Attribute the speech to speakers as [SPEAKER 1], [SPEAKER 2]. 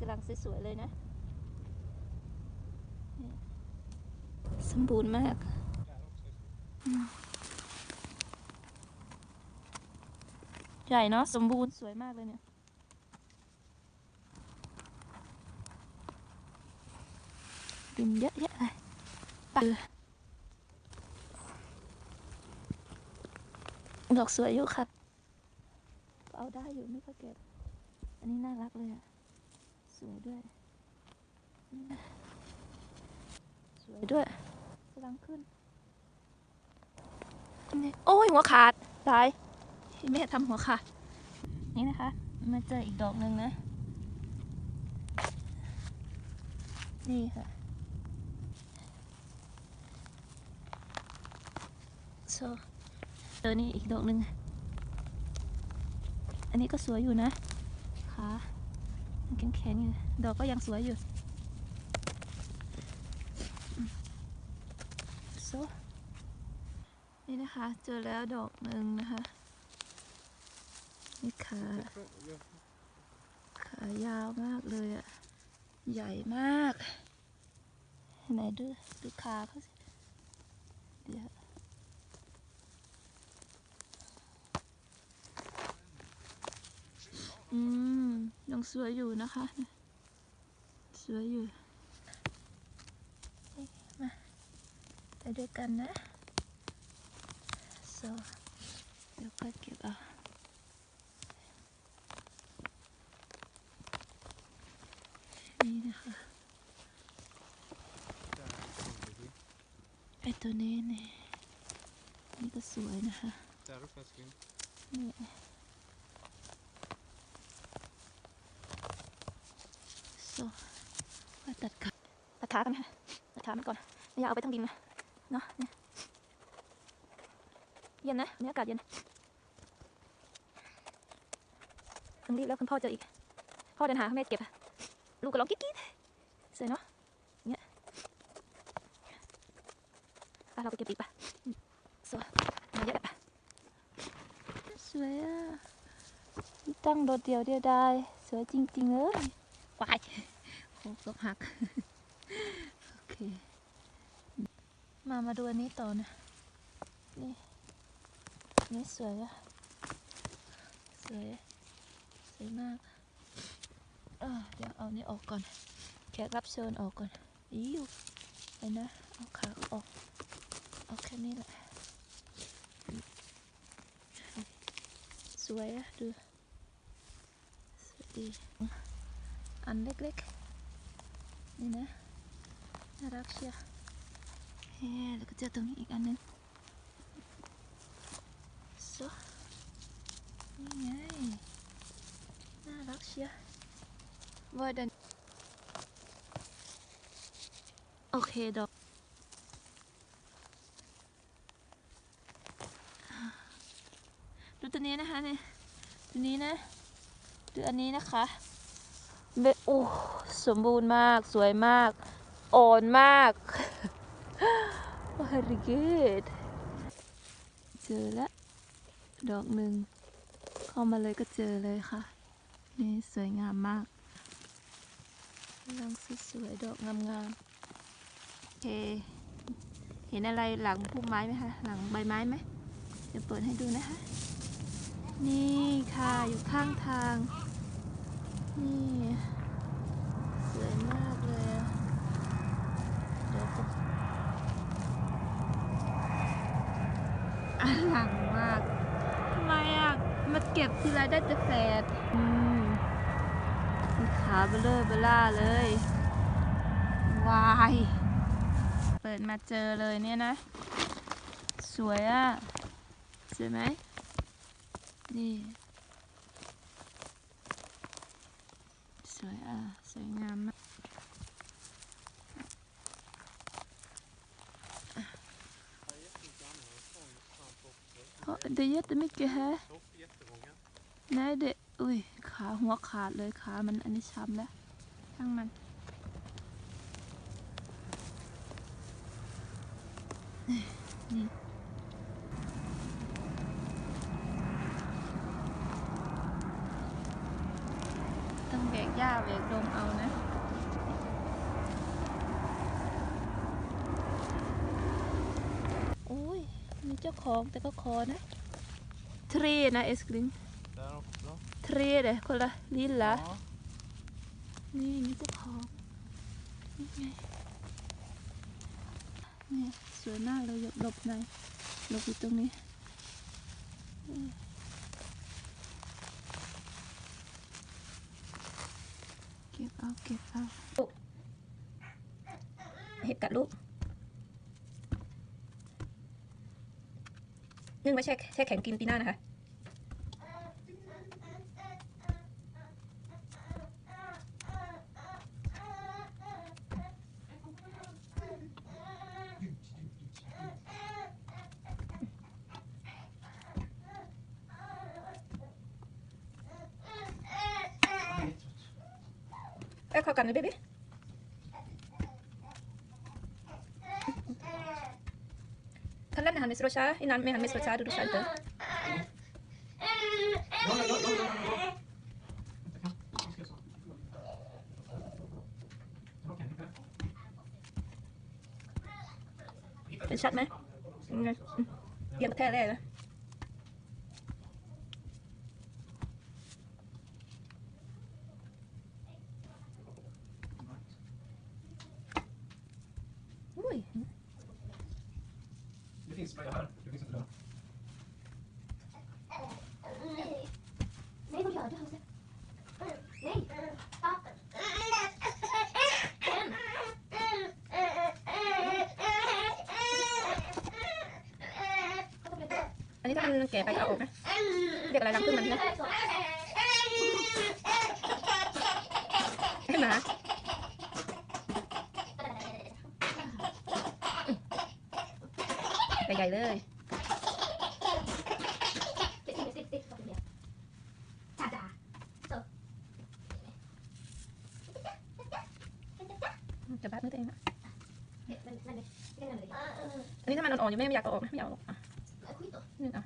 [SPEAKER 1] กำลังสวยๆเลยนะ สมบูรณ์มาก ใหญ่เนาะสมบูรณ์สวยมากเลยเนี่ยดินเยอะแยะเลยไปดอกสวยอยู่ครับเอาได้อยู่ไม่ค่อยเก็บ อันนี้น่ารักเลยอะ สวยด้วยนี่นะสวยด้วยกำลังขึ้นนี่โอ้ยหัวขาด ตายที่แม่ทำหัวขาด นี่นะคะ มาเจออีกดอกหนึ่งนะ นี่ค่ะ โซเจอนี่อีกดอกหนึ่ง อันนี้ก็สวยอยู่นะขายัง แข็งๆอยู่ดอกก็ยังสวยอยู่อืมโซนี่นะคะ เจอแล้วดอกหนึ่งนะคะ นี่ขาขายาวมากเลยอะใหญ่มาก ไหนดูดูขาเขาสิเดี๋ยวอืม ยังสวยอยู่นะคะ สวยอยู่นี่มาไปด้วยกันนะ so เดี๋ยวค่อยเก็บเอานี่นะคะไอตัวนี้เนี่ยนี่ก็สวยนะคะ
[SPEAKER 2] Där uppe ska vi
[SPEAKER 1] นี่ โซ่ว่าตัดขาตัดขากันไหมคะตัดขามันก่อนไม่อยาเอาไปทั้งดินนะเนาะเนี่ยเย็นนะบรรยากาศเย็นต้องรีบแล้วคุณพ่อเจออีก พ่อเดินหาแม่เก็บลูกก็ร้องกิ๊ดกิ๊ดสวยเนาะเนี่ยเราไปเก็บอีกปะสวยมาเยอะอะสวยอะตั้งโดดเดียวเดียวได้สวยจริงๆเลย โคกหัก โอเค มามาดูอันนี้ต่อนะ นี่นี่สวยอะสวย สวยมากเดี๋ยวเอานี่ออกก่อน แขกรับเชิญออกก่อนอิวเห็นนะ เอาขาออก เอาแค่นี้แหละ สวยอะดู สวยดี อันเล็กๆ นี่นะน่ารักเชียวเฮ้แล้วก็เจอตรงนี้อีกอันนึงโซนี่ไงน่ารักเชียวว่าดันโอเคดอกดูตัวนี้นะคะเนี่ยตัวนี้นะดูอันนี้นะคะ โอ้สมบูรณ์มากสวยมากอ่อนมากวาริเกตเจอแล้วดอกหนึ่งเข้ามาเลยก็เจอเลยค่ะ นี่สวยงามมากลังสวยๆดอกงามๆโอเค เห็นอะไรหลังพุ่มไม้ไหมคะหลังใบไม้ไหมเดี๋ยวเปิดให้ดูนะคะ นี่ค่ะอยู่ข้างทาง นี่สวยมากเลยอะเดี๋ยวจะอลังมากทำไมอะมาเก็บทีไรได้แต่แฝดอืมขาเบลอเบล่าเลยวาย เปิดมาเจอเลยเนี่ยนะ สวยอะสวยไหมนี่ สวยอะ สวยงามมาก Ja, det är jättemycket här.
[SPEAKER 2] jättemånga.
[SPEAKER 1] Nej, det... Oj, ขาหัวขาดเลยขามันอันนี้ช้ำแล้วช่างมันนี่ ต้องแบ กหญ้าเวกดมเอานะโอ้ยมีเจ้าของแต่ก็ขอนะเทรนะเอสกริง
[SPEAKER 2] Där också.
[SPEAKER 1] เทรเด้คนละลิ้นละ
[SPEAKER 2] Ja.
[SPEAKER 1] นี่มีเจ้าของนี่ไงนี่สวยมากเลยหลบในหลบอยู่ตรงนี้อืมเก็บเอาเก็บเอาเห็ดกัดลูกนึ่งไว้แช่แช่แข็งกินปีหน้านะคะ Ä เข้ากันเลยเบบี้ท่านเล่นอาหารเมสโรชาอีนั้นไม่อาหารเมสโรชาดูดูฉันเถอะ
[SPEAKER 2] Ja, ja, ja, ja, ja, ja. Vänta, kan- vad ska jag ta? Okej,
[SPEAKER 1] เป็นชัดไหมยังไงอืมเรียงแท้แร่เลยอุ้ย
[SPEAKER 2] this by heart. Do this
[SPEAKER 3] alone. नहीं कुछ आता हमसे नहीं आप
[SPEAKER 1] อันนี้ถ้ามันแก่ไปก็เอาออกนะเด็กอะไรรังขึ้นมันนะให้หมา หญ่ๆเลย
[SPEAKER 3] Sitt, sitt, sitt, sitt. Stopp det. Tada!
[SPEAKER 1] จะบาดมือตัวเองอะ
[SPEAKER 3] Men, men, men, men, men, men,
[SPEAKER 1] อันนี้ถ้ามันอ่อนๆอยู่แม่ไม่อยากเอาออกนะไม่อยากเอาออกอะ
[SPEAKER 3] Skit då.
[SPEAKER 1] นี่อะ